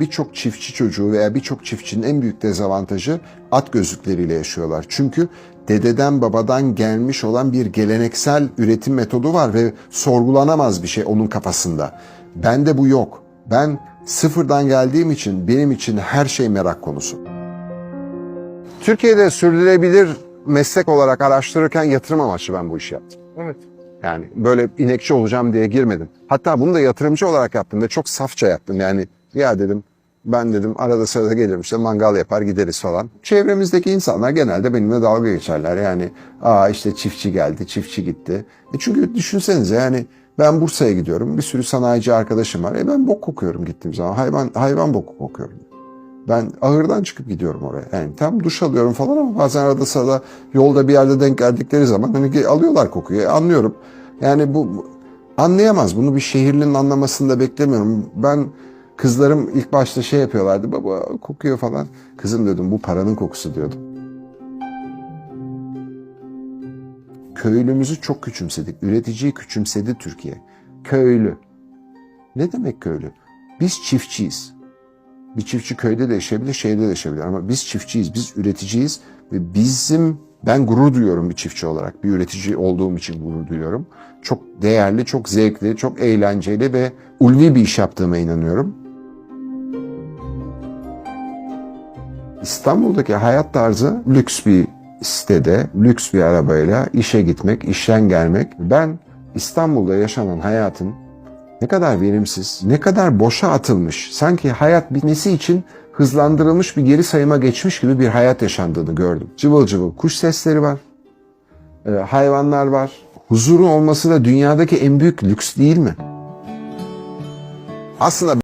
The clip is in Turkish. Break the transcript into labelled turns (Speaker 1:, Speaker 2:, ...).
Speaker 1: birçok çiftçi çocuğu veya birçok çiftçinin en büyük dezavantajı at gözlükleriyle yaşıyorlar. Çünkü dededen babadan gelmiş olan bir geleneksel üretim metodu var ve sorgulanamaz bir şey onun kafasında. Bende bu yok. Ben sıfırdan geldiğim için benim için her şey merak konusu. Türkiye'de sürdürülebilir meslek olarak araştırırken yatırım amaçlı ben bu işi yaptım.
Speaker 2: Evet.
Speaker 1: Yani böyle inekçi olacağım diye girmedim. Hatta bunu da yatırımcı olarak yaptım ve çok safça yaptım. Yani ya dedim ben dedim arada sırada gelirim işte mangal yapar gideriz falan. Çevremizdeki insanlar genelde benimle dalga geçerler. Yani aa işte çiftçi geldi, çiftçi gitti. E çünkü düşünsenize yani ben Bursa'ya gidiyorum. Bir sürü sanayici arkadaşım var. E ben bok kokuyorum gittiğim zaman. Hayvan hayvan boku kokuyorum. Ben ahırdan çıkıp gidiyorum oraya. Yani tam duş alıyorum falan ama bazen arada sırada yolda bir yerde denk geldikleri zaman hani alıyorlar kokuyu. E, anlıyorum. Yani bu- anlayamaz. Bunu bir şehirlinin anlamasını da beklemiyorum. Ben kızlarım ilk başta şey yapıyorlardı. Baba kokuyor falan. Kızım diyordum bu paranın kokusu diyordum. Köylümüzü çok küçümsedik. Üreticiyi küçümsedi Türkiye. Köylü. Ne demek köylü? Biz çiftçiyiz. Bir çiftçi köyde de yaşayabilir, şehirde de yaşayabilir ama biz çiftçiyiz, biz üreticiyiz ve bizim ben gurur duyuyorum bir çiftçi olarak. Bir üretici olduğum için gurur duyuyorum. Çok değerli, çok zevkli, çok eğlenceli ve ulvi bir iş yaptığıma inanıyorum. İstanbul'daki hayat tarzı lüks bir sitede, lüks bir arabayla işe gitmek, işten gelmek. Ben İstanbul'da yaşanan hayatın ne kadar verimsiz, ne kadar boşa atılmış, sanki hayat bitmesi için hızlandırılmış bir geri sayıma geçmiş gibi bir hayat yaşandığını gördüm. Cıvıl cıvıl kuş sesleri var, e, hayvanlar var. Huzurun olması da dünyadaki en büyük lüks değil mi? Aslında